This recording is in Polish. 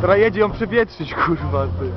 Teraz jedzie ją przewietrzyć, kurwa, ty.